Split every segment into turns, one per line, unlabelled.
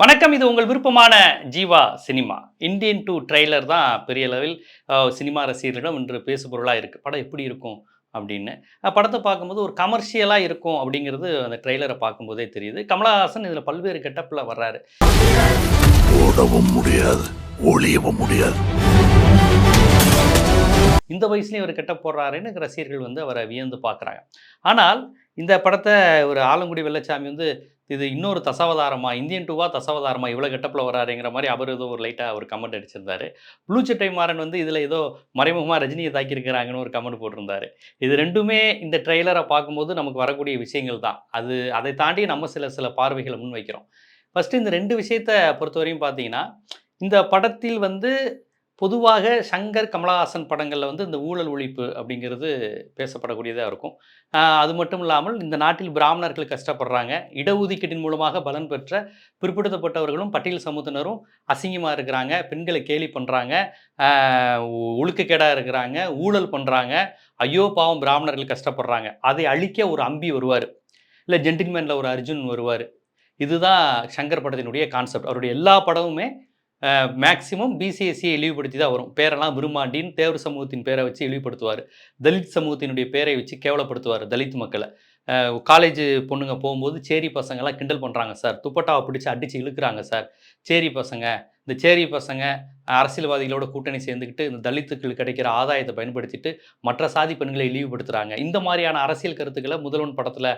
வணக்கம் இது உங்கள் விருப்பமான Jeeva cinema. Indian two trailer தான் பெரிய அளவில் சினிமா ரசிகர்களிடம் இன்று பேசுபொருளாக இருக்குது படம் எப்படி இருக்கும் அப்படின்னு. படத்தை பார்க்கும்போது ஒரு கமர்ஷியலாக இருக்கும் அப்படிங்கிறது அந்த ட்ரெய்லரை பார்க்கும்போதே தெரியுது. கமலஹாசன் இதில் பல்வேறு கெட்டப்பில் வர்றாரு.
ஓடவும் முடியாது ஒளியவும் முடியாது.
இந்த வயசுலேயும் அவர் கெட்ட போடுறாருன்னு ரசிகர்கள் வந்து அவரை வியந்து பார்க்குறாங்க. ஆனால் இந்த படத்தை ஒரு ஆலங்குடி வெள்ளச்சாமி வந்து இது இன்னொரு தசாவதாரமாக இந்தியன் டூவா தசாவதாரமாக இவ்வளோ கெட்டப்பில் வராருங்கிற மாதிரி அவர் ஏதோ ஒரு லைட்டாக ஒரு கமெண்ட் அடிச்சிருந்தாரு. ப்ளூ சட்டை மாறன் வந்து இதில் ஏதோ மறைமுகமாக ரஜினியை தாக்கியிருக்கிறாங்கன்னு ஒரு கமெண்ட் போட்டிருந்தாரு. இது ரெண்டுமே இந்த ட்ரெய்லரை பார்க்கும்போது நமக்கு வரக்கூடிய விஷயங்கள் தான். அது அதை தாண்டி நம்ம சில சில பார்வைகளை முன்வைக்கிறோம். ஃபஸ்ட்டு இந்த ரெண்டு விஷயத்தை பொறுத்தவரையும் பார்த்தீங்கன்னா இந்த படத்தில் வந்து பொதுவாக சங்கர் கமலஹாசன் படங்களில் வந்து இந்த ஊழல் ஒழிப்பு அப்படிங்கிறது பேசப்படக்கூடியதாக இருக்கும். அது மட்டும் இல்லாமல் இந்த நாட்டில் பிராமணர்கள் கஷ்டப்படுறாங்க. இடஒதுக்கீட்டின் மூலமாக பலன் பெற்ற பிற்படுத்தப்பட்டவர்களும் பட்டியல் சமூகத்தினரும் அசிங்கமாக இருக்கிறாங்க. பெண்களை கேலி பண்ணுறாங்க ஒழுக்கக்கேடாக இருக்கிறாங்க. ஊழல் பண்ணுறாங்க ஐயோ பாவம் பிராமணர்கள் கஷ்டப்படுறாங்க. அதை அழிக்க ஒரு அம்பி வருவார். இல்லை ஜென்டில்மேனில் ஒரு அர்ஜுன் வருவார். இதுதான் சங்கர் படத்தினுடைய கான்செப்ட் அவருடைய எல்லா படமுமே மேக்சிமம் பிசிஎஸ்சியை இழிவுபடுத்தி தான் வரும். பேரெல்லாம் விரும்மாண்டின் தேவர் சமூகத்தின் பேரை வச்சு இழிவுபடுத்துவார். தலித் சமூகத்தினுடைய பேரை வச்சு கேவலப்படுத்துவார் தலித் மக்களை. காலேஜ் பொண்ணுங்க போகும்போது சேரி பசங்கெல்லாம் கிண்டல் பண்ணுறாங்க சார். துப்பட்டாவை பிடிச்சி அடித்து இழுக்கிறாங்க சார். சேரி பசங்க இந்த சேரி பசங்க அரசியல்வாதிகளோட கூட்டணி சேர்ந்துக்கிட்டு இந்த தலித்துக்கள் கிடைக்கிற ஆதாயத்தை பயன்படுத்திட்டு மற்ற சாதி பெண்களை இழிவுபடுத்துகிறாங்க இந்த மாதிரியான அரசியல் கருத்துக்களை முதல்வன் படத்தில்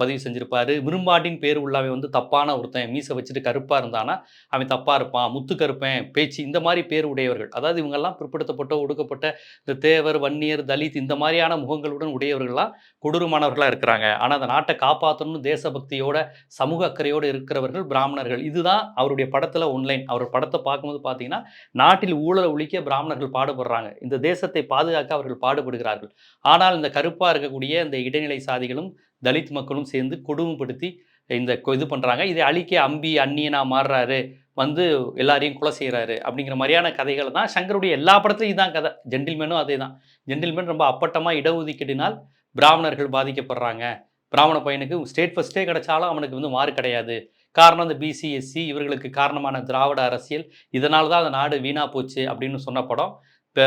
பதிவு செஞ்சுருப்பார். விரும்பாட்டின் பேர் உள்ளாவே வந்து தப்பான ஒருத்தன் மீசை வச்சுட்டு கருப்பாக இருந்தானா அவன் தப்பாக இருப்பான் முத்து கருப்பேன் பேச்சு இந்த மாதிரி பேர் உடையவர்கள். அதாவது இவங்கெல்லாம் பிற்படுத்தப்பட்ட ஒடுக்கப்பட்ட இந்த தேவர் வன்னியர் தலித் இந்த மாதிரியான முகங்களுடன் உடையவர்கள்லாம் கொடூரமானவர்களாக இருக்கிறாங்க. ஆனால் அந்த நாட்டை காப்பாற்றணும்னு தேசபக்தியோட சமூக அக்கறையோடு இருக்கிறவர்கள் பிராமணர்கள். இதுதான் அவருடைய படத்தில் ஒன்லைன் அவர் படத்தை பார்க்கும்போது பார்த்தீங்கன்னா நாட்டில் ஊழலை ஒழிக்க பிராமணர்கள் பாடுபடுறாங்க. இந்த தேசத்தை பாதுகாக்க அவர்கள் பாடுபடுகிறார்கள். ஆனால் இந்த கருப்பாக இருக்கக்கூடிய இந்த இடைநிலை சாதிகளும் தலித் மக்களும் சேர்ந்து கொடுமைப்படுத்தி இந்த இது பண்ணுறாங்க இதை அழிக்க அம்பி அந்நியனாக மாறுறாரு. வந்து எல்லாரையும் கொலை செய்கிறாரு அப்படிங்கிற மாதிரியான கதைகள் தான் சங்கருடைய எல்லா படத்துலையும் இதான் கதை. ஜென்டில்மேனும் அதே தான். ஜென்டில்மேன் ரொம்ப அப்பட்டமாக இடஒதுக்கீட்டினால் பிராமணர்கள் பாதிக்கப்படுறாங்க. பிராமண பையனுக்கு ஸ்டேட் ஃபஸ்ட்டே கிடைச்சாலும் அவனுக்கு வந்து மாறு கிடையாது. காரணம் இந்த பிசிஎஸ்சி இவர்களுக்கு காரணமான திராவிட அரசியல். இதனால தான் அந்த நாடு வீணாக போச்சு அப்படின்னு சொன்ன படம். இப்போ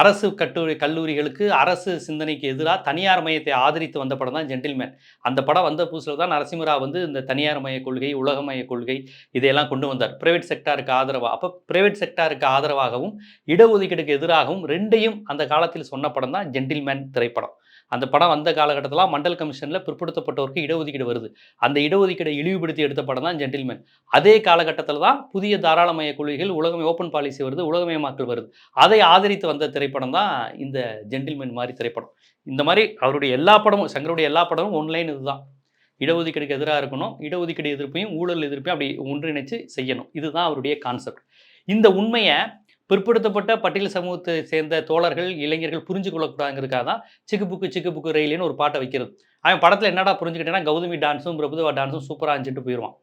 அரசு கட்டுரை கல்லூரிகளுக்கு அரசு சிந்தனைக்கு எதிராக தனியார் மையத்தை ஆதரித்து வந்த படம் தான் ஜென்டில்மேன் அந்த படம் வந்த புதுசில் தான் நரசிம்மராவ் வந்து இந்த தனியார் மைய கொள்கை உலகமய கொள்கை இதையெல்லாம் கொண்டு வந்தார். பிரைவேட் செக்டாருக்கு ஆதரவாக அப்போ பிரைவேட் செக்டாருக்கு ஆதரவாகவும் இடஒதுக்கீடுக்கு எதிராகவும் ரெண்டையும் அந்த காலத்தில் சொன்ன படம் தான் ஜென்டில்மேன் திரைப்படம். அந்த படம் வந்த காலகட்டத்தில் மண்டல் கமிஷனில் பிற்படுத்தப்பட்டவருக்கு இடஒதுக்கீடு வருது. அந்த இடஒதுக்கீடை இழிவுபடுத்தி எடுத்த படம் தான் ஜென்டில்மேன் அதே காலகட்டத்தில் தான் புதிய தாராளமய கொள்கைகள் உலகமே ஓப்பன் பாலிசி வருது உலகமயமாக்கல் வருது. அதை ஆதரித்து வந்த திரைப்படம் தான் இந்த ஜென்டில்மேன் மாதிரி திரைப்படம். இந்த மாதிரி அவருடைய எல்லா படமும் சங்கருடைய எல்லா படமும் ஒன்லைன் இதுதான் இடஒதுக்கீடுக்கு எதிராக இருக்கணும் இடஒதுக்கீடு எதிர்ப்பையும் ஊழல் எதிர்ப்பையும் அப்படி ஒன்றிணைச்சு செய்யணும். இதுதான் அவருடைய கான்செப்ட் இந்த உண்மையை பிற்படுத்தப்பட்ட பட்டியல் சமூகத்தை சேர்ந்த தோழர்கள் இளைஞர்கள் புரிஞ்சு கொள்ளக்கூடாதுங்கிறதுக்காக தான் சிக்கு புக்கு சிக்கு புக்கு ரயிலின்னு ஒரு பாட்டை வைக்கிறது. அவன் படத்தில் என்னடா புரிஞ்சுக்கிட்டேன்னா கௌதமி டான்ஸும் பிரபுதவா டான்ஸும் சூப்பராக இருந்துட்டு போயிடுவான்.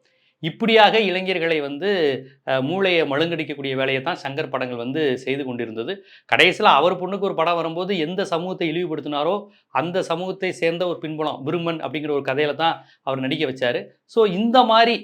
இப்படியாக இளைஞர்களை வந்து மூளையை மழுங்கடிக்கக்கூடிய வேலையை தான் சங்கர் படங்கள் வந்து செய்து கொண்டிருந்தது. கடைசியில் அவர் பொண்ணுக்கு ஒரு படம் வரும்போது எந்த சமூகத்தை இழிவுபடுத்தினாரோ அந்த சமூகத்தை சேர்ந்த ஒரு பின்புலம் விருமன் அப்படிங்கிற ஒரு கதையில தான் அவர் நடிக்க வச்சார். ஸோ இந்த மாதிரி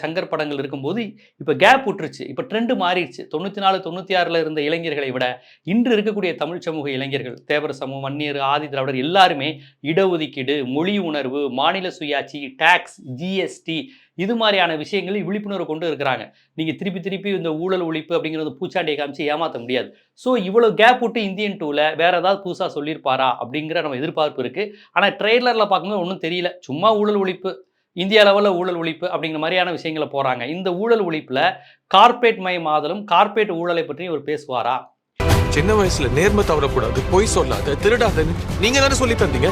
சங்கர் படங்கள் இருக்கும்போது இப்போ கேப் விட்டுருச்சு இப்போ ட்ரெண்டு மாறிடுச்சு. தொண்ணூற்றி நாலு தொண்ணூற்றி ஆறில் இருந்த இளைஞர்களை விட இன்று இருக்கக்கூடிய தமிழ் சமூக இளைஞர்கள் தேவர் சமூகம் வன்னியர் ஆதி திராவிடர் எல்லாருமே இடஒதுக்கீடு மொழி உணர்வு மாநில சுயாட்சி டேக்ஸ் ஜிஎஸ்டி இது மாதிரியான விஷயங்களில் விழிப்புணர்வு கொண்டு இருக்கிறாங்க. நீங்கள் திருப்பி திருப்பி இந்த ஊழல் ஒழிப்பு அப்படிங்கிறது பூச்சாண்டியை காமிச்சு ஏமாற்ற முடியாது. ஸோ இவ்வளோ கேப் விட்டு இந்தியன் டூவில் வேறு ஏதாவது புதுசாக சொல்லியிருப்பாரா அப்படிங்கிற நம்ம எதிர்பார்ப்பு இருக்குது ஆனால் ட்ரெய்லரில் பார்க்கும்போது ஒன்றும் தெரியல. சும்மா ஊழல் ஒழிப்பு. இந்தியா லெவலில் ஊழல் ஒழிப்பு அப்படிங்கிற மாதிரியான விஷயங்களை போகிறாங்க இந்த ஊழல் ஒழிப்பில் கார்ப்பரேட் மயமாதலும் கார்ப்பரேட் ஊழலை பற்றி அவர் பேசுவாரா?
சின்ன வயசுல நேர்மை தவறக்கூடாது பொய் சொல்லாத திருடாதன்னு நீங்க தானே சொல்லி தந்தீங்க?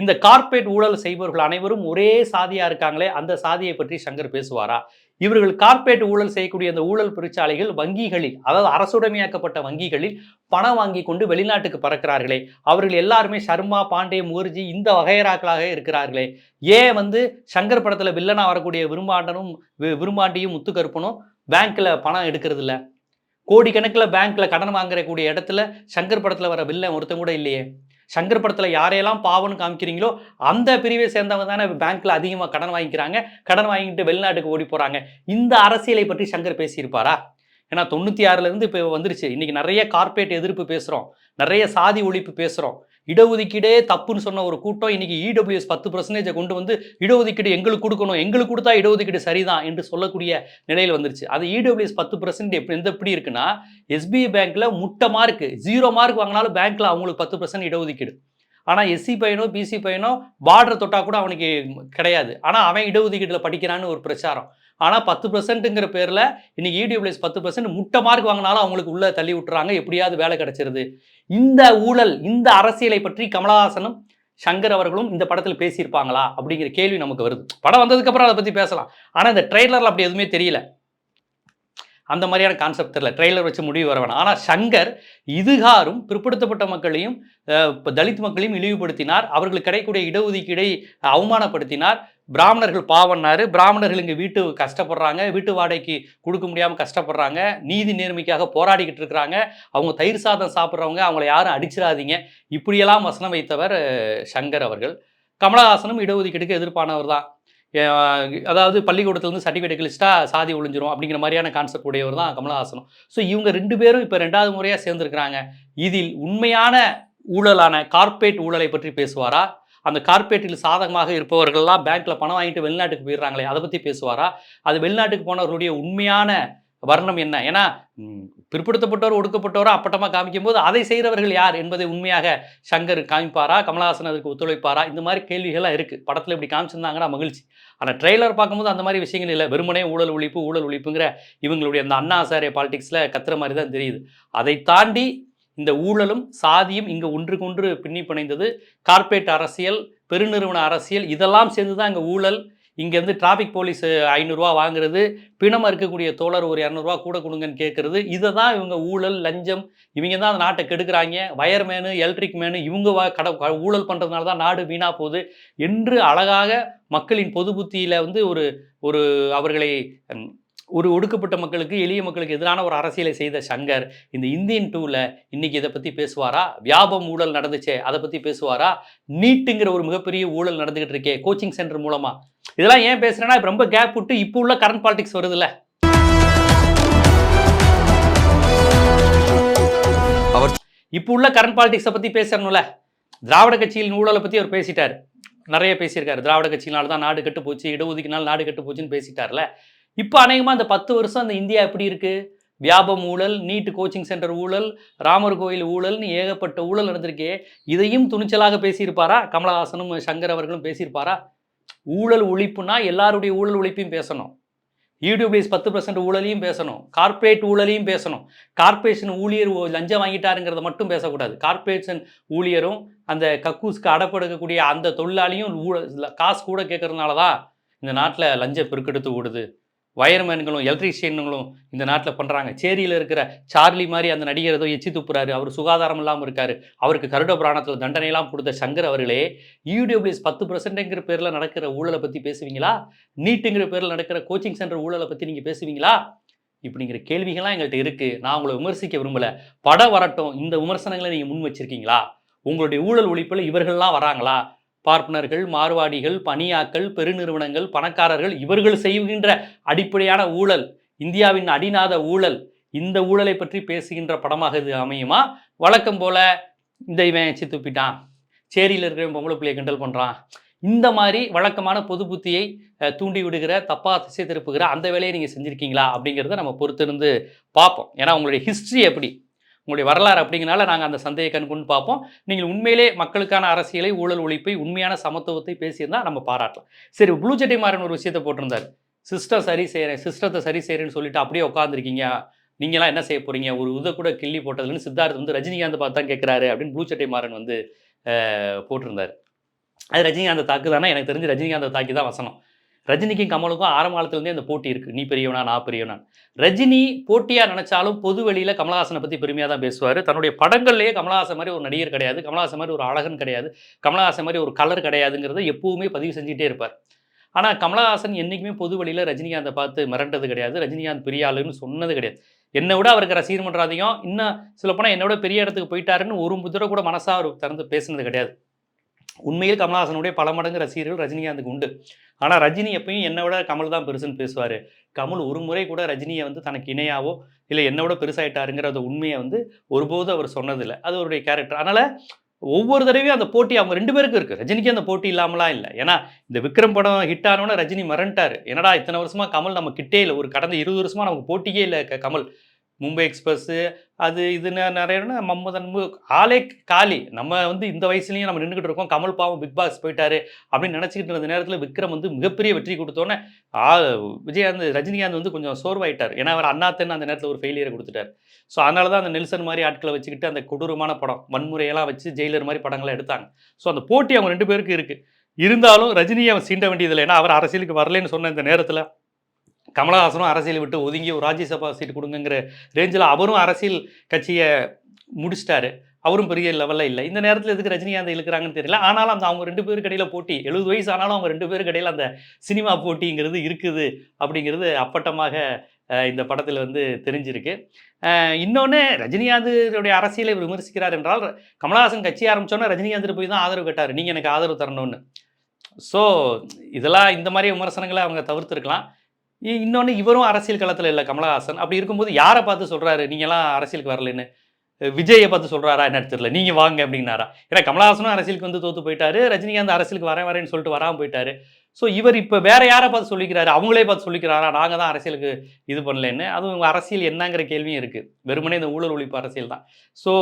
இந்த கார்ப்பரேட் ஊழல் செய்பவர்கள் அனைவரும் ஒரே சாதியா இருக்காங்களே அந்த சாதியை பற்றி சங்கர் பேசுவாரா? இவர்கள் கார்ப்பரேட் ஊழல் செய்யக்கூடிய அந்த ஊழல் பெருச்சாலைகள் வங்கிகளில் அதாவது அரசுடைமையாக்கப்பட்ட வங்கிகளில் பணம் வாங்கி கொண்டு வெளிநாட்டுக்கு பறக்கிறார்களே. அவர்கள் எல்லாருமே சர்மா பாண்டே முகர்ஜி இந்த வகையராக்களாக இருக்கிறார்களே. ஏன் வந்து சங்கர் படத்தில் வில்லனா வரக்கூடிய விரும்பாண்டனும் வி- விரும்பாண்டியும் முத்துக்கருப்பனும் பேங்க்ல பணம் எடுக்கிறது இல்லை கோடிக்கணக்கில் பேங்க்ல கடன் வாங்குறக்கூடிய இடத்துல சங்கர் படத்தில் வர வில்லன் ஒருத்தன் கூட இல்லையே. சங்கர் படத்தில் யாரையெல்லாம் பாவம்னு காமிக்கிறீங்களோ அந்த பிரிவை சேர்ந்தவங்க தானே பேங்க்கில் அதிகமாக கடன் வாங்கிக்கிறாங்க. கடன் வாங்கிட்டு வெளிநாட்டுக்கு ஓடி போகிறாங்க இந்த அரசியலை பற்றி சங்கர் பேசியிருப்பாரா? ஏன்னா தொண்ணூற்றி ஆறுலேருந்து இப்போ வந்துருச்சு. இன்றைக்கி நிறைய கார்ப்பரேட் எதிர்ப்பு பேசுகிறோம் நிறைய சாதி ஒழிப்பு பேசுகிறோம் இடஒதுக்கீடே தப்புன்னு சொன்ன ஒரு கூட்டம் இன்னைக்கு இடபிள்யூஎஸ் பத்து பர்சன்டேஜை கொண்டு வந்து இடஒதுக்கீடு எங்களுக்கு கொடுக்கணும் எங்களுக்கு கொடுத்தா இடஒதுக்கீடு சரிதான் என்று சொல்லக்கூடிய நிலையில் வந்துருச்சு. அது இடபிள்யூஎஸ் பத்து பர்சன்ட் எப்படி எந்த எப்படி இருக்குன்னா எஸ்பிஐ பேங்க்கில் முட்டை மார்க் ஜீரோ மார்க் வாங்கினாலும் பேங்க்கில் அவங்களுக்கு பத்து பர்சன்ட் இடஒதுக்கீடு. ஆனால் எஸ்சி பையனோ பிசி பையனோ பார்டர் தொட்டால் கூட அவனுக்கு கிடையாது. ஆனால் அவன் இடஒதுக்கீட்டில் படிக்கிறான்னு ஒரு பிரச்சாரம். ஆனால் பத்து பர்சன்ட்டுங்கிற பேரில் இன்னைக்கு இடபிள்யூஎஸ் பத்து பர்சன்ட் முட்டை மார்க் வாங்கினாலும் அவங்களுக்கு உள்ளே தள்ளி விட்டுறாங்க. எப்படியாவது வேலை கிடைச்சிருது. இந்த ஊழல் இந்த அரசியலை பற்றி கமலஹாசனும் சங்கர் அவர்களும் இந்த படத்தில் பேசியிருப்பாங்களா? அப்படிங்கிற கேள்வி நமக்கு வருது. படம் வந்ததுக்கப்புறம் அதை பற்றி பேசலாம். ஆனால் இந்த ட்ரெய்லரில் அப்படி எதுவுமே தெரியல. அந்த மாதிரியான கான்செப்ட் தெரியல. ட்ரெய்லர் வச்சு முடிவு வர வேணாம். ஆனால் சங்கர் இதுகாரும் பிற்படுத்தப்பட்ட மக்களையும் தலித் மக்களையும் இழிவுபடுத்தினார். அவர்களுக்கு கிடைக்கக்கூடிய இடஒதுக்கீடை அவமானப்படுத்தினார். பிராமணர்கள் பாவன்னாரு பிராமணர்கள் இங்கே வீட்டு கஷ்டப்படுறாங்க. வீட்டு வாடகைக்கு கொடுக்க முடியாமல் கஷ்டப்படுறாங்க. நீதி நேர்மைக்காக போராடிக்கிட்டு இருக்கிறாங்க. அவங்க தயிர் சாதம் சாப்பிட்றவங்க அவங்கள யாரும் அடிச்சிடாதீங்க. இப்படியெல்லாம் வசனம் வைத்தவர் சங்கர் அவர்கள். கமலஹாசனும் இடஒதுக்கீடுக்கு எதிர்ப்பானவர் தான். அதாவது பள்ளிக்கூடத்துலேருந்து சர்டிஃபிகேட் கழிச்சிட்டா சாதி ஒழிஞ்சிரும் அப்படிங்கிற மாதிரியான கான்செப்ட் உடையவர் தான் கமலஹாசனும். ஸோ இவங்க ரெண்டு பேரும் இப்போ ரெண்டாவது முறையாக சேர்ந்துருக்கிறாங்க. இதில் உண்மையான ஊழலான கார்ப்பரேட் ஊழலை பற்றி பேசுவாரா? அந்த கார்ப்பரேட்டில் சாதகமாக இருப்பவர்கள்லாம் பேங்க்கில் பணம் வாங்கிட்டு வெளிநாட்டுக்கு போயிடுறாங்களே அதை பற்றி பேசுவாரா? அது வெளிநாட்டுக்கு போனவர்களுடைய உண்மையான வர்ணம் என்ன? ஏன்னா பிற்படுத்தப்பட்டோர் ஒடுக்கப்பட்டோரோ அப்பட்டமாக காமிக்கும் போது அதை செய்கிறவர்கள் யார் என்பதை உண்மையாக சங்கர் காமிப்பாரா கமலஹாசன் அதுக்கு ஒத்துழைப்பாரா? இந்த மாதிரி கேள்விகள்லாம் இருக்குது படத்தில் இப்படி காமிச்சிருந்தாங்கன்னா மகிழ்ச்சி. ஆனால் ட்ரெய்லர் பார்க்கும்போது அந்த மாதிரி விஷயங்கள் இல்லை. வெறுமனே ஊழல் ஒழிப்பு ஊழல் ஒழிப்புங்கிற இவங்களுடைய அந்த அண்ணா சாரே பாலிடிக்ஸில் கத்துற மாதிரி தான் தெரியுது. அதை தாண்டி இந்த ஊழலும் சாதியும் இங்கே ஒன்றுக்கொன்று பின்னி பிணைந்தது. கார்ப்பரேட் அரசியல் பெருநிறுவன அரசியல் இதெல்லாம் சேர்ந்து தான் இங்கே ஊழல் இங்கேருந்து டிராஃபிக் போலீஸ் ஐநூறுரூவா வாங்குறது பிணம் இருக்கக்கூடிய தோழர் ஒரு இரநூறுவா கூட கொடுங்கன்னு கேட்குறது இதை தான் இவங்க ஊழல் லஞ்சம் இவங்க தான் அந்த நாட்டை கெடுக்குறாங்க. வயர்மேனு எலக்ட்ரிக் மேனு இவங்க வா கட க- ஊழல் பண்ணுறதுனால தான் நாடு வீணாக போகுது என்று அழகாக மக்களின் பொது புத்தியில் வந்து ஒரு ஒரு அவர்களை ஒரு ஒடுக்கப்பட்ட மக்களுக்கு எளிய மக்களுக்கு எதிரான ஒரு அரசியலை செய்த சங்கர் இந்த இந்தியன் டூவில் இன்னைக்கு இதை பற்றி பேசுவாரா? வியாபம் ஊழல் நடந்துச்சே அதை பற்றி பேசுவாரா? நீட்டுங்கிற ஒரு மிகப்பெரிய ஊழல் நடந்துகிட்டு இருக்கே கோச்சிங் சென்டர் மூலமா. இதெல்லாம் ஏன் பேசுறேன்னா இப்ப ரொம்ப கேப் விட்டு இப்போ உள்ள கரண்ட் பாலிடிக்ஸ் வருதுல்ல.
அவர்
இப்போ உள்ள கரண்ட் பாலிடிக்ஸை பற்றி பேசணும்ல. திராவிட கட்சியின் ஊழலை பற்றி அவர் பேசிட்டார். நிறைய பேசியிருக்காரு. திராவிட கட்சியினால தான் நாடு கெட்டு போச்சு இடஒதுக்கினால் நாடு கெட்டு போச்சுன்னு பேசிட்டார்ல. இப்போ அநேகமாக அந்த பத்து வருஷம் அந்த இந்தியா எப்படி இருக்குது வியாபம் ஊழல் நீட்டு கோச்சிங் சென்டர் ஊழல் ராமர் கோயில் ஊழல்னு ஏகப்பட்ட ஊழல் நடந்திருக்கே. இதையும் துணிச்சலாக பேசியிருப்பாரா? கமலஹாசனும் சங்கர் அவர்களும் பேசியிருப்பாரா? ஊழல் ஒழிப்புனா எல்லாருடைய ஊழல் ஒழிப்பையும் பேசணும். யூடியூப்லேஸ் பத்து பர்சன்ட் ஊழலையும் பேசணும். கார்ப்பரேட் ஊழலையும் பேசணும். கார்ப்பரேஷன் ஊழியர் ஓ- லஞ்சம் வாங்கிட்டாருங்கிறத மட்டும் பேசக்கூடாது. கார்ப்பரேஷன் ஊழியரும் அந்த கக்கூஸ்க்கு அடப்படுக்கக்கூடிய அந்த தொழிலாளியும் ஊழல் காசு கூட கேட்கறதுனால தான் இந்த நாட்டில் லஞ்சம் பெருக்கெடுத்து ஓடுது. வயர்மேன்களும் எலக்ட்ரிஷியன்களும் இந்த நாட்டில் பண்ணுறாங்க சேரியில் இருக்கிற சார்லி மாதிரி அந்த நடிகர் ஏதோ எச்சி துப்புறாரு. அவர் சுகாதாரம் இல்லாமல் இருக்கார். அவருக்கு கருட புராணத்தில் தண்டனையெல்லாம் கொடுத்த சங்கர் அவர்களே யூடியூப்லேஸ் பத்து பர்சன்ட்டுங்கிற பேரில் நடக்கிற ஊழலை பற்றி பேசுவீங்களா? நீட்டுங்கிற பேரில் நடக்கிற கோச்சிங் சென்டர் ஊழலை பற்றி நீங்கள் பேசுவீங்களா? இப்படிங்கிற கேள்விகள்லாம் எங்கள்கிட்ட இருக்குது நான் உங்களை விமர்சிக்க விரும்பலை. படம் வரட்டும். இந்த விமர்சனங்களை நீங்கள் முன் வச்சிருக்கீங்களா? உங்களுடைய ஊழல் ஒழிப்பில் இவர்கள்லாம் வராங்களா? பார்ப்பனர்கள் மார்வாடிகள் பணியாக்கள் பெருநிறுவனங்கள் பணக்காரர்கள் இவர்கள் செய்கின்ற அடிப்படையான ஊழல் இந்தியாவின் அடிநாத ஊழல் இந்த ஊழலை பற்றி பேசுகின்ற படமாக இது அமையுமா? வழக்கம் போல இந்த இவன் சித்துப்பிட்டான் சேரியில் இருக்கிற பொம்பளை பிள்ளையை கிண்டல் பண்ணுறான் இந்த மாதிரி வழக்கமான பொது புத்தியை தூண்டி விடுகிற தப்பாக திசை திருப்புகிற அந்த வேலையை நீங்கள் செஞ்சுருக்கீங்களா அப்படிங்கிறத நம்ம பொறுத்திருந்து பார்ப்போம். ஏன்னா உங்களுடைய ஹிஸ்ட்ரி எப்படி? உங்களுடைய வரலாறு அப்படிங்கிறனால நாங்கள் அந்த சந்தேக கண்கொண்டு பார்ப்போம். நீங்கள் உண்மையிலே மக்களுக்கான அரசியலை ஊழல் ஒழிப்பை உண்மையான சமத்துவத்தை பேசியிருந்தால் நம்ம பாராட்டலாம். சரி ப்ளூ சட்டை மாறன் ஒரு விஷயத்தை போட்டிருந்தார். சிஸ்டம் சரி செய்கிறேன் சிஸ்டத்தை சரி செய்கிறேன்னு சொல்லிட்டு அப்படியே உட்காந்துருக்கீங்க நீங்களாம் என்ன செய்ய போகிறீங்க ஒரு உத கூட கிள்ளி போட்டதுன்னு சித்தார்த் வந்து ரஜினிகாந்த் பார்த்து தான் கேட்குறாரு அப்படின்னு ப்ளூ சட்டை மாறன் வந்து போட்டிருந்தார். அது ரஜினிகாந்த் தாக்கு தானே எனக்கு தெரிஞ்சு ரஜினிகாந்த் தாக்கி தான் வசனம். ரஜினிக்கும் கமலுக்கும் ஆரம்ப காலத்துலேருந்தே அந்த போட்டி இருக்குது நீ பெரியவனா நான் பெரியவனா. ரஜினி போட்டியாக நினச்சாலும் பொது வெளியில் கமலஹாசனை பற்றி பெருமையாக தான் பேசுவார். தன்னுடைய படங்கள்லேயே கமலஹாசன் மாதிரி ஒரு நடிகர் கிடையாது. கமலஹாசன் மாதிரி ஒரு அழகன் கிடையாது. கமலஹாசன் மாதிரி ஒரு கலர் கிடையாதுங்கிறத எப்பவுமே பதிவு செஞ்சுட்டே இருப்பார். ஆனால் கமலஹாசன் என்றைக்குமே பொது வழியில் ரஜினிகாந்தை பார்த்து மிரண்டது கிடையாது. ரஜினிகாந்த் பெரிய ஆளுன்னு சொன்னது கிடையாது. என்னை விட அவருக்கு ரசிகர் மன்றாதையும் இன்னும் சொல்லப்போனால் என்னை விட பெரிய இடத்துக்கு போயிட்டாருன்னு ஒரு முதிரை கூட மனசாக அவர் திறந்து பேசுனது கிடையாது. உண்மையில் கமல்ஹாசனுடைய பல மடங்கு ரசிகர்கள் ரஜினிகாந்துக்கு உண்டு. ஆனால் ரஜினி எப்பயும் என்னை விட கமல் தான் பெருசுன்னு பேசுவார். கமல் ஒரு முறை கூட ரஜினியை வந்து தனக்கு இணையாவோ இல்லை என்னை விட பெருசாயிட்டாருங்கிற அந்த உண்மையை வந்து ஒருபோதும் அவர் சொன்னதில்லை. அது அவருடைய கேரக்டர் அதனால் ஒவ்வொரு தடவையும் அந்த போட்டி அவங்க ரெண்டு பேருக்கும் இருக்குது ரஜினிக்கு அந்த போட்டி இல்லாமலாம் இல்லை. ஏன்னா இந்த விக்ரம் படம் ஹிட் ஆனோன்னு ரஜினி மறந்துட்டார் என்னடா இத்தனை வருஷமாக கமல் நம்ம கிட்டே இல்லை. ஒரு கடந்த இருபது வருஷமாக நமக்கு போட்டியே இல்லை க- கமல். மும்பை எக்ஸ்பிரஸ்ஸு அது இது நிறைய அன்பு ஆளே காலி. நம்ம வந்து இந்த வயசுலேயும் நம்ம நின்றுக்கிட்டு இருக்கோம். கமல் பாவம் பிக் பாஸ் போயிட்டாரு அப்படின்னு நினச்சிக்கிட்டு இருந்த நேரத்தில் விக்ரம் வந்து மிகப்பெரிய வெற்றி கொடுத்தோன்னே விஜயகாந்த் ரஜினிகாந்த் வந்து கொஞ்சம் சோர்வாயிட்டார். ஏன்னா அவர் அண்ணாத்தன் அந்த நேரத்தில் ஒரு ஃபெயிலியரை கொடுத்துட்டார். ஸோ அதனால தான் அந்த நெல்சன் மாதிரி ஆட்களை வச்சுக்கிட்டு அந்த கொடூரமான படம் வன்முறையெல்லாம் வச்சு ஜெயிலர் மாதிரி படங்களை எடுத்தாங்க. ஸோ அந்த போட்டி அவங்க ரெண்டு பேருக்கு இருக்குது இருந்தாலும் ரஜினியை அவன் சீண்ட வேண்டியதில்லை. ஏன்னா அவர் அரசியலுக்கு வரலைன்னு சொன்ன இந்த நேரத்தில். கமலஹாசனும் அரசியலை விட்டு ஒதுங்கி ஒரு ராஜ்யசபா சீட் கொடுங்கிற ரேஞ்சில் அவரும் அரசியல் கட்சியை முடிச்சிட்டாரு. அவரும் பெரிய லெவலில் இல்லை. இந்த நேரத்தில் எதுக்கு ரஜினிகாந்த் இழுக்கிறாங்கன்னு தெரியல. ஆனாலும் அந்த அவங்க ரெண்டு பேருக்கு இடையில போட்டி எழுபது வயசு ஆனாலும் அவங்க ரெண்டு பேருக்கு இடையில அந்த சினிமா போட்டிங்கிறது இருக்குது அப்படிங்கிறது அப்பட்டமாக இந்த படத்தில் வந்து தெரிஞ்சிருக்கு. இன்னொன்று ரஜினிகாந்துடைய அரசியலை விமர்சிக்கிறார் என்றால் கமலஹாசன் கட்சி ஆரம்பித்தோன்னே ரஜினிகாந்த் போய் தான் ஆதரவு கேட்டார். நீங்கள் எனக்கு ஆதரவு தரணும்னு. ஸோ இதெல்லாம் இந்த மாதிரி விமர்சனங்களை அவங்க தவிர்த்துருக்கலாம். இன்னொன்று இவரும் அரசியல் களத்தில் இல்லை கமலஹாசன். அப்படி இருக்கும்போது யாரை பார்த்து சொல்கிறாரு நீங்களாம் அரசியலுக்கு வரலன்னு. விஜயை பார்த்து சொல்கிறாரா என்னன்னு தெரியல. நீங்கள் வாங்க அப்படின்னாரா. ஏன்னா கமலஹாசனும் அரசியலுக்கு வந்து தோத்து போயிட்டாரு. ரஜினிகாந்த் அரசியலுக்கு வரேன் வரேன்னு சொல்லிட்டு வராமல் போயிட்டாரு. ஸோ இவர் இப்போ வேற யாரை பார்த்து சொல்லிக்கிறாரு? அவங்களே பார்த்து சொல்லிக்கிறாரா? நாங்கள் தான் அரசியலுக்கு இது பண்ணலன்னு. அதுவும் அரசியல் என்னங்கிற கேள்வியும் இருக்குது வெறுமனே இந்த ஊழல் ஒழிப்பு அரசியல் தான். ஸோ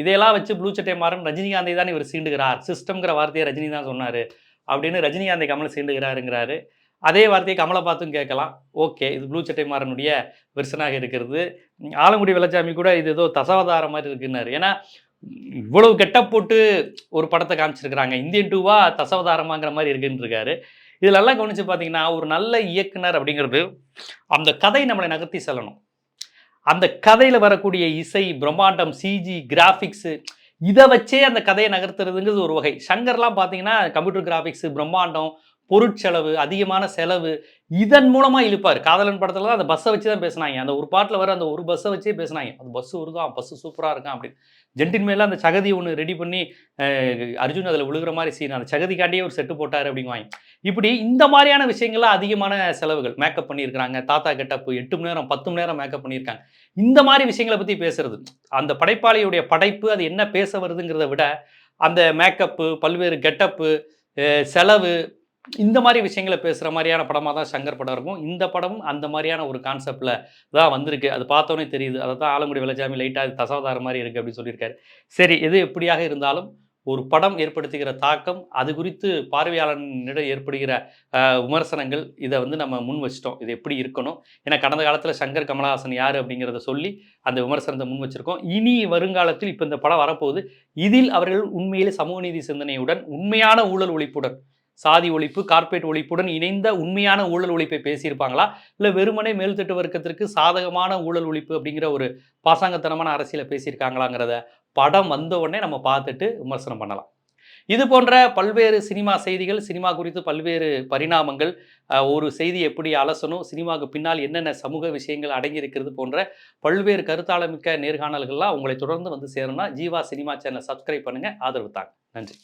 இதையெல்லாம் வச்சு ப்ளூ சட்டை மாறன் ரஜினிகாந்தை தான் இவர் சீண்டுகிறார். சிஸ்டம்ங்கிற வார்த்தையை ரஜினி தான் சொன்னார். அப்படின்னு ரஜினிகாந்தை கமல் சீண்டுகிறாருங்கிறாரு. அதே வார்த்தையை கமலை பார்த்தும் கேட்கலாம். ஓகே இது ப்ளூ சட்டைமாறனுடைய வெர்சனாக இருக்கிறது. ஆலங்குடி வெள்ளச்சாமி கூட இது ஏதோ தசாவதாரம் மாதிரி இருக்குன்னாரு. ஏன்னா இவ்வளவு கெட்ட போட்டு ஒரு படத்தை காமிச்சிருக்கிறாங்க. இந்தியன் டூவா தசவதாரமாங்கிற மாதிரி இருக்குன்னு இருக்காரு இதிலெல்லாம் கவனிச்சு பார்த்தீங்கன்னா ஒரு நல்ல இயக்குனர் அப்படிங்கிறது அந்த கதை நம்மளை நகர்த்தி செல்லணும். அந்த கதையில் வரக்கூடிய இசை பிரம்மாண்டம் சிஜி கிராஃபிக்ஸு இதை வச்சே அந்த கதையை நகர்த்துறதுங்கிறது ஒரு வகை. சங்கர்லாம் பார்த்தீங்கன்னா கம்ப்யூட்டர் கிராஃபிக்ஸு பிரம்மாண்டம் பொருட்செலவு அதிகமான செலவு இதன் மூலமாக இழுப்பார். காதலன் படத்தில் தான் அந்த பஸ்ஸை வச்சு தான் பேசினாங்க. அந்த ஒரு பாட்டில் வர அந்த ஒரு பஸ்ஸை வச்சே பேசினாங்க. அந்த பஸ்ஸு வருதான் பஸ்ஸு சூப்பராக இருக்கான் அப்படின்னு. ஜென்டின் மேல அந்த சகதி ஒன்று ரெடி பண்ணி அர்ஜுன் அதில் விழுகிற மாதிரி சீன் அந்த சகதிக்காண்டியே ஒரு செட்டு போட்டார் அப்படிங்குவாங்க. இப்படி இந்த மாதிரியான விஷயங்கள்லாம் அதிகமான செலவுகள். மேக்கப் பண்ணியிருக்கிறாங்க. தாத்தா கெட்டப்பு எட்டு மணி நேரம் பத்து மணி நேரம் மேக்கப் பண்ணியிருக்காங்க. இந்த மாதிரி விஷயங்களை பற்றி பேசுறது. அந்த படைப்பாளியுடைய படைப்பு அது என்ன பேச வருதுங்கிறத விட அந்த மேக்கப்பு பல்வேறு கெட்டப்பு செலவு இந்த மாதிரி விஷயங்களை பேசுகிற மாதிரியான படமாக தான் சங்கர் படம் இருக்கும். இந்த படமும் அந்த மாதிரியான ஒரு கான்செப்டில் தான் வந்திருக்கு. அது பார்த்தோன்னே தெரியுது. அதை தான் ஆலங்குடி வெள்ளச்சாமி லைட்டாக தசாவதாரம் மாதிரி இருக்குது அப்படின்னு சொல்லியிருக்காரு. சரி எது எப்படியாக இருந்தாலும் ஒரு படம் ஏற்படுத்துகிற தாக்கம் அது குறித்து பார்வையாளனிடம் ஏற்படுகிற விமர்சனங்கள் இதை வந்து நம்ம முன் வச்சிட்டோம். இது எப்படி இருக்கணும்? ஏன்னா கடந்த காலத்தில் சங்கர் கமலஹாசன் யார் அப்படிங்கிறத சொல்லி அந்த விமர்சனத்தை முன் வச்சிருக்கோம். இனி வருங்காலத்தில் இப்போ இந்த படம் வரப்போகுது. இதில் அவர்கள் உண்மையிலே சமூக நீதி சிந்தனையுடன் உண்மையான ஊழல் ஒழிப்புடன் சாதி ஒழிப்பு கார்ப்பரேட் ஒழிப்புடன் இணைந்த உண்மையான ஊழல் ஒழிப்பை பேசியிருப்பாங்களா? இல்லை வெறுமனே மேல்தட்டு வர்க்கத்திற்கு சாதகமான ஊழல் ஒழிப்பு அப்படிங்கிற ஒரு பாசாங்கத்தனமான அரசியலை பேசியிருக்காங்களாங்கிறத படம் வந்த உடனே நம்ம பார்த்துட்டு விமர்சனம் பண்ணலாம். இது போன்ற பல்வேறு சினிமா செய்திகள் சினிமா குறித்து பல்வேறு பரிணாமங்கள் ஒரு செய்தி எப்படி அலசணும் சினிமாவுக்கு பின்னால் என்னென்ன சமூக விஷயங்கள் அடங்கியிருக்கிறது போன்ற பல்வேறு கருத்தாளமிக்க நேர்காணல்கள்லாம் உங்களை தொடர்ந்து வந்து சேரணும்னா ஜீவா சினிமா சேனலை சப்ஸ்கிரைப் பண்ணுங்கள் ஆதரவு தாங்க. நன்றி.